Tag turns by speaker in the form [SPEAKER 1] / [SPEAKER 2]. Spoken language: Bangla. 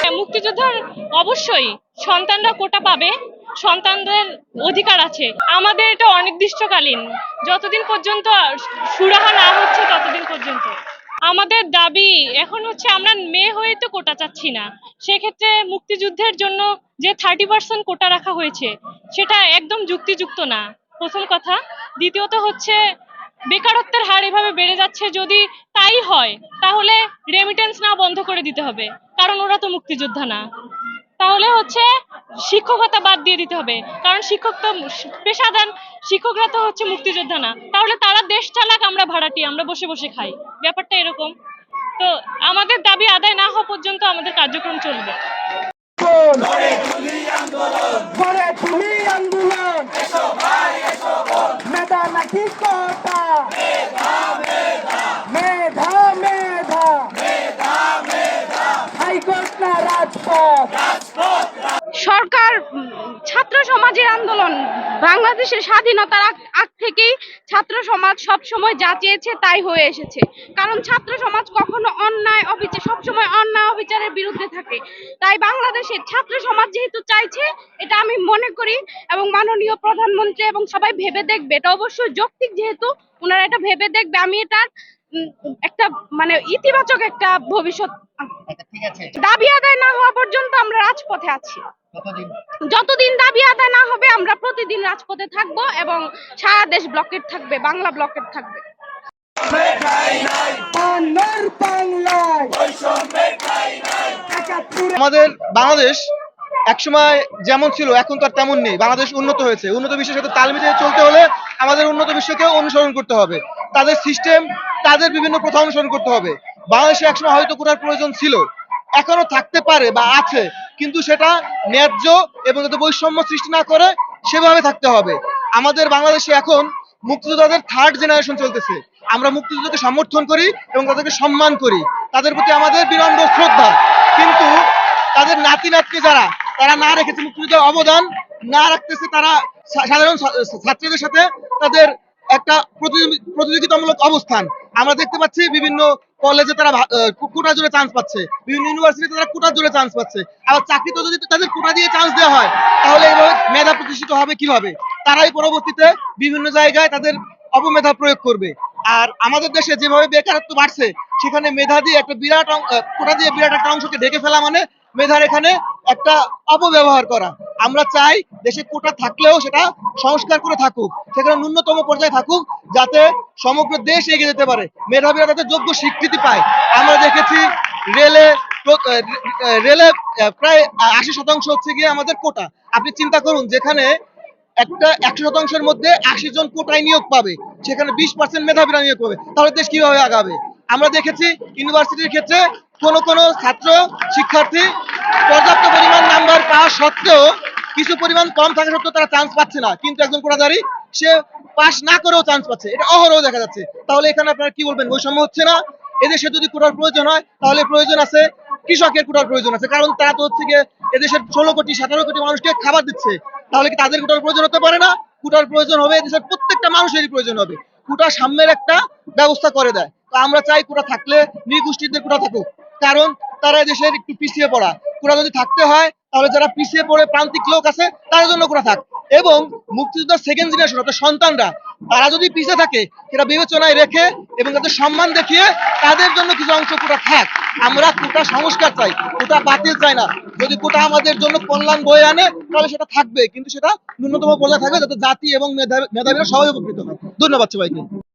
[SPEAKER 1] হ্যাঁ, মুক্তিযোদ্ধার অবশ্যই সন্তানরা কোটা পাবে, সন্তানদের অধিকার আছে। আমাদের এটা অনির্দিষ্টকালীন, যতদিন পর্যন্ত সুরাহা না হচ্ছে ততদিন পর্যন্ত। আমাদের দাবি এখন হচ্ছে আমরা মেয়ে হয়ে তো কোটা চাচ্ছি না। সেক্ষেত্রে মুক্তিযুদ্ধের জন্য যে থার্টি পার্সেন্ট কোটা রাখা হয়েছে, সেটা একদম যুক্তিযুক্ত না। প্রথম কথা। দ্বিতীয়ত হচ্ছে বেকারত্বের হার এভাবে বেড়ে যাচ্ছে, যদি তাই হয়, তাহলে রেমিটেন্স না বন্ধ করে দিতে হবে, কারণ ওরা তো মুক্তিযোদ্ধা না। তাহলে হচ্ছে শিক্ষকতা বাদ দিয়ে দিতে হবে, কারণ শিক্ষক তো পেশাদার, শিক্ষকরা তো হচ্ছে মুক্তিযোদ্ধা না। তাহলে তারা দেশ চালাক, আমরা ভাড়াটি আমরা বসে বসে খাই। ব্যাপারটা এরকম। তো আমাদের দাবি আদায় না হওয়া পর্যন্ত আমাদের কার্যক্রম চলবে
[SPEAKER 2] গড়ে তুলি আন্দোলন মেধা নাকি কথা মেধা মেধা হাইকোর্ট না রাজপথ
[SPEAKER 3] সরকার, ছাত্র সমাজের আন্দোলন, বাংলাদেশের স্বাধীনতার আগ- থেকেই ছাত্র সমাজ সব সময় যা চেয়েছে তাই হয়ে এসেছে। কারণ ছাত্র সমাজ কখনো অন্যায় অবিচার সবসময় অন্যায় অবিচারের বিরুদ্ধে থাকে। তাই বাংলাদেশের ছাত্র সমাজ যেহেতু চাইছে, এটা আমি মনে করি এবং মাননীয় প্রধানমন্ত্রী এবং সবাই ভেবে দেখবে। এটা অবশ্যই যৌক্তিক যেহেতু ওনারা এটা ভেবে দেখবে, আমি এটার একটা মানে ইতিবাচক একটা ভবিষ্যৎ দাবি আদায় না হওয়া পর্যন্ত আমরা রাজপথে আছি। যতদিন দাবি আদায় না হবে আমরা প্রতিদিন রাজপথে থাকব এবং সারা দেশ ব্লকেট থাকবে বাংলা ব্লকেট থাকবে।
[SPEAKER 4] আমাদের বাংলাদেশ একসময় যেমন ছিল এখন তো আর তেমন নেই। বাংলাদেশ উন্নত হয়েছে। উন্নত বিশ্বের সাথে তাল মিলিয়ে চলতে হলে আমাদের উন্নত বিশ্বকে অনুসরণ করতে হবে। তাদের সিস্টেম তাদের বিভিন্ন প্রথা অনুসরণ করতে হবে। বাংলাদেশে একসময় হয়তো কোটার প্রয়োজন ছিল। এখনও থাকতে পারে বা আছে, কিন্তু সেটা ন্যায্য এবং যাতে বৈষম্য সৃষ্টি না করে সেভাবে থাকতে হবে। আমাদের বাংলাদেশে এখন মুক্তিযোদ্ধাদের থার্ড জেনারেশন চলতেছে। আমরা মুক্তিযুদ্ধকে সমর্থন করি এবং তাদেরকে সম্মান করি। তাদের প্রতি আমাদের বিনম্র শ্রদ্ধা। কিন্তু তাদের নাতি নাতনি যারা, তারা না রেখেছে মুক্তিযুদ্ধের অবদান, না রাখতেছে তারা সাধারণ ছাত্রীদের সাথে তাদের একটা প্রতিযোগিতামূলক অবস্থান। আমরা দেখতে পাচ্ছি বিভিন্ন কলেজে তারা কোটা জোরে চান্স পাচ্ছে। বিভিন্ন ইউনিভার্সিটিতে তারা কোটা জোরে চান্স পাচ্ছে। আবার চাকরিতে যদি তাদের কোটা দিয়ে চান্স দেওয়া হয়, তাহলে এভাবে মেধা প্রতিষ্ঠিত হবে কীভাবে? তারাই পরবর্তীতে বিভিন্ন জায়গায় তাদের অপমেধা প্রয়োগ করবে। আর আমাদের দেশে যেভাবে বেকারত্ব বাড়ছে, সেখানে মেধা দিয়ে একটা বিরাট কোটা দিয়ে বিরাট একটা অংশকে ঢেকে ফেলা মানে মেধার এখানে একটা অপব্যবহার করা। আমরা চাই দেশে কোটা থাকলেও সেটা সংস্কার করে থাকুক, সেখানে ন্যূনতম পর্যায়ে থাকুক, যাতে সমগ্র দেশ এগিয়ে যেতে পারে। মেধাবীরা তাদের যোগ্য স্বীকৃতি পায়। আমরা দেখেছি রেলে রেলে প্রায় আশি শতাংশ হচ্ছে গিয়ে আমাদের কোটা। আপনি চিন্তা করুন, যেখানে একটা একশো শতাংশের মধ্যে আশি জন কোটায় নিয়োগ পাবে, সেখানে বিশ পার্সেন্ট মেধাবীরা নিয়োগ পাবে, তাহলে দেশ কীভাবে আগাবে? আমরা দেখেছি ইউনিভার্সিটির ক্ষেত্রে কোন কোন ছাত্র, শিক্ষার্থী পর্যাপ্ত পরিমাণ নাম্বার পাওয়া সত্ত্বেও কিছু পরিমাণ কম থাকা সত্ত্বেও তারা চান্স পাচ্ছে না। কিন্তু একজন কোটাধারী, সে পাস না করেও চান্স পাচ্ছে। এটা অহরহ দেখা যাচ্ছে। তাহলে এখানে আপনারা কি বলবেন? বৈষম্য হচ্ছে না? এদেশে যদি কোটার প্রয়োজন হয়, তাহলে প্রয়োজন আছে কৃষকের কোটার প্রয়োজন আছে। কারণ তারা তো হচ্ছে গিয়ে এদেশের ষোলো কোটি, সতেরো কোটি মানুষকে খাবার দিচ্ছে। তাহলে কি তাদের কোটার প্রয়োজন হতে পারে না? কোটার প্রয়োজন হবে, এদেশের প্রত্যেকটা মানুষেরই প্রয়োজন হবে। কোটা সাম্যের একটা ব্যবস্থা করে দেয়। তো আমরা চাই কোটা থাকলে নৃগোষ্ঠীদের কোটা থাকুক। কারণ তারা দেশের একটু পিছিয়ে পড়া। কোটা যদি থাকতে হয়, তাহলে যারা পিছিয়ে পড়ে প্রান্তিক লোক আছে, তাদের জন্য কোটা থাক। এবং মুক্তিযোদ্ধার সেকেন্ড জেনারেশন অর্থাৎ সন্তানরা, তারা যদি পিছিয়ে থাকে, সেটা বিবেচনায় রেখে এবং তাদের সম্মান দেখিয়ে তাদের জন্য কিছু অংশ কোটা থাক। আমরা কোটা সংস্কার চাই, কোটা বাতিল চাই না। যদি কোটা আমাদের জন্য কল্যাণ বয়ে আনে, তাহলে সেটা থাকবে। কিন্তু সেটা ন্যূনতম পর্যায়ে থাকবে যাতে জাতি এবং মেধা- মেধাবীরা সবাই উপকৃত হয়। ধন্যবাদ সবাইকে।